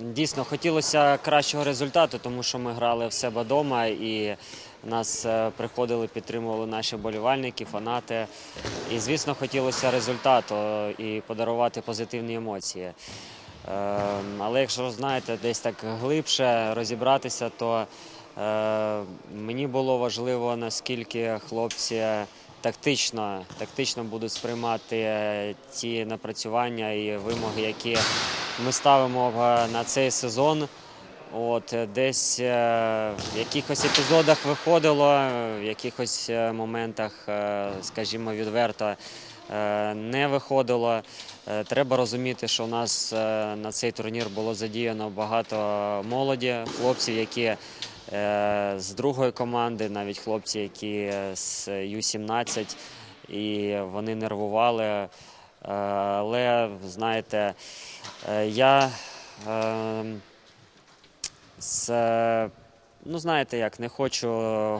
дійсно хотілося кращого результату, тому що ми грали в себе вдома і нас е, приходили, підтримували наші болівальники, фанати. І, звісно, хотілося результату і подарувати позитивні емоції. Е, Але якщо знаєте, десь так глибше розібратися, то е, мені було важливо, наскільки хлопці тактично, тактично будуть сприймати ті напрацювання і вимоги, які ми ставимо е, на цей сезон. От е, десь е, в якихось епізодах виходило, в якихось моментах, скажімо, відверто не виходило. Треба розуміти, що у нас на цей турнір було задіяно багато молоді, хлопців, які з другої команди, навіть хлопці, які з Ю-17, і вони нервували. Але знаєте, е, я. е, з, ну знаєте як, не хочу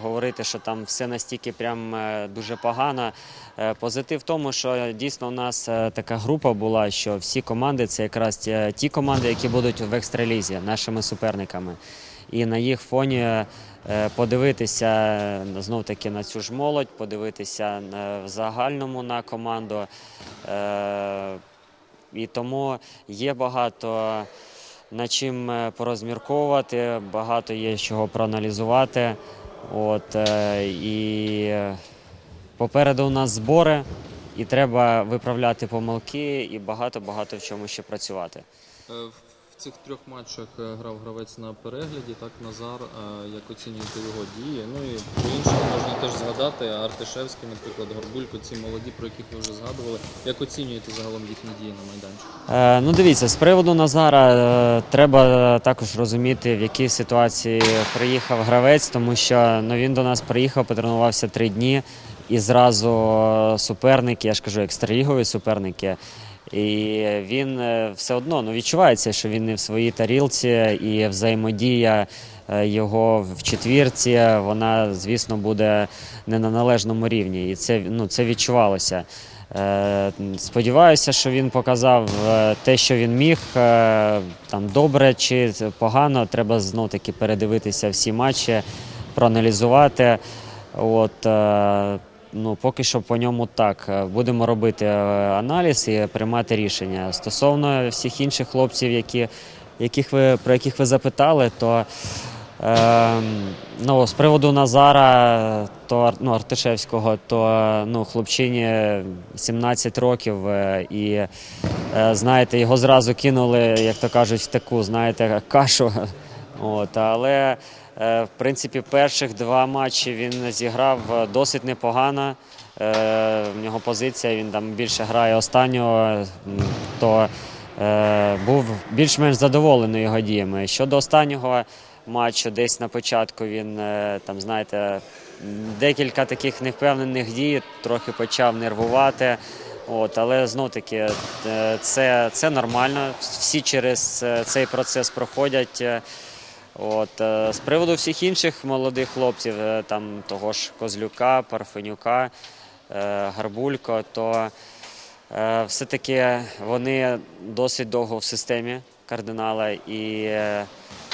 говорити, що там все настільки прям е, дуже погано. Е, Позитив в тому, що дійсно у нас така група була, що всі команди це якраз ті, команди, які будуть в екстралізі нашими суперниками. І на їх фоні подивитися знов таки на цю ж молодь, подивитися е, в загальному на команду. Е, І тому є багато над чим е, порозмірковувати, багато є чого проаналізувати. От, е, і е, попереду у нас збори, і треба виправляти помилки і багато-багато в чому ще працювати. Цих трьох матчах е, грав гравець на перегляді, так Назар. Е, Як оцінюєте його дії? Ну і по іншому можна теж згадати Артишевський, наприклад, Горбулько, ці молоді, про яких ви вже згадували. Як оцінюєте загалом їхні дії на майданчику? Е, ну, дивіться, з приводу Назара е, треба також розуміти, в якій ситуації приїхав гравець, тому що ну, він до нас приїхав, потренувався три дні, і зразу е, суперники, я ж кажу, екстралігові суперники. І він е, все одно ну, відчувається, що він не в своїй тарілці, і взаємодія е, його в четвірці, вона, звісно, буде не на належному рівні. І це, ну, це відчувалося. Е, Сподіваюся, що він показав те, що він міг. Там добре чи погано. Треба знов таки передивитися всі матчі, проаналізувати. От, ну, поки що по ньому так. Е, Будемо робити е, аналіз і приймати рішення. Стосовно всіх інших хлопців, які, яких ви, про яких ви запитали, то Ем, ну, з приводу Назара, то ну, Артишевського, то ну, хлопчині 17 років, е, і е, знаєте, його зразу кинули, як то кажуть, в таку, знаєте, кашу. От, але е, в принципі перших два матчі він зіграв е, досить непогано. Е, в нього позиція, він там більше грає останнього, то був більш-менш задоволений його діями. Щодо останнього матчу, десь на початку він там, знаєте, декілька таких невпевнених дій, трохи почав нервувати. От, але знов таки це, це нормально. Всі через цей процес проходять. От, е, з приводу всіх інших молодих хлопців, е, там того ж Козлюка, Парфенюка, е, Гарбулько, то все-таки вони досить довго в системі кардинала і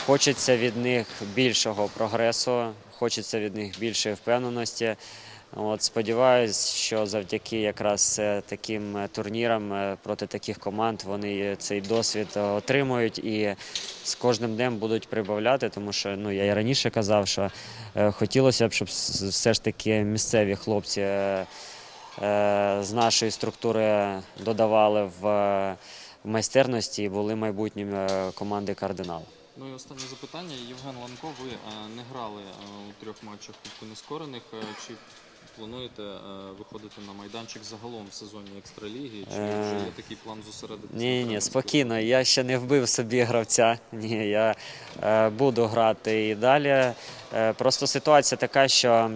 хочеться від них більшого прогресу, хочеться від них більшої впевненості. От, сподіваюсь, що завдяки якраз е, таким е, турнірам е, проти таких команд вони цей досвід отримують і з кожним днем будуть прибавляти, тому що ну я і раніше казав, що хотілося б, щоб все ж таки місцеві хлопці з нашої структури додавали в, майстерності і були майбутніми команди кардинал. Ну і останнє запитання. Євген Ланко, ви не грали у трьох матчах нескорених. Чи плануєте е, виходити на майданчик загалом в сезоні екстраліги? Чи Е, вже є такий план зосередитися? Ні, ні, спокійно. Я ще не вбив собі гравця. Ні, я е, буду грати і далі. Е, просто ситуація така, що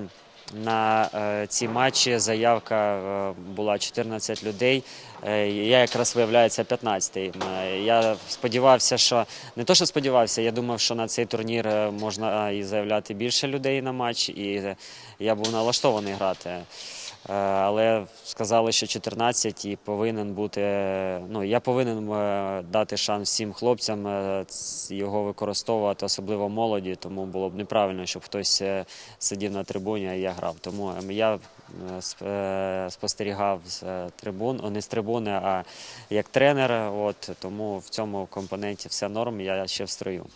на е, ці матчі заявка е, була 14 людей. Е, я якраз виявляється 15-й. Е, Я сподівався, що не то, що сподівався, я думав, що на цей турнір можна і заявляти більше людей на матч, і я був налаштований грати. Е, але сказали, що 14 і повинен бути. Е, ну я повинен е, дати шанс всім хлопцям його використовувати, особливо молоді. Тому було б неправильно, щоб хтось сидів на трибуні, а я грав. Тому я спостерігав з трибун, не з трибуни, а як тренер. От тому в цьому компоненті все норм. Я ще в строю.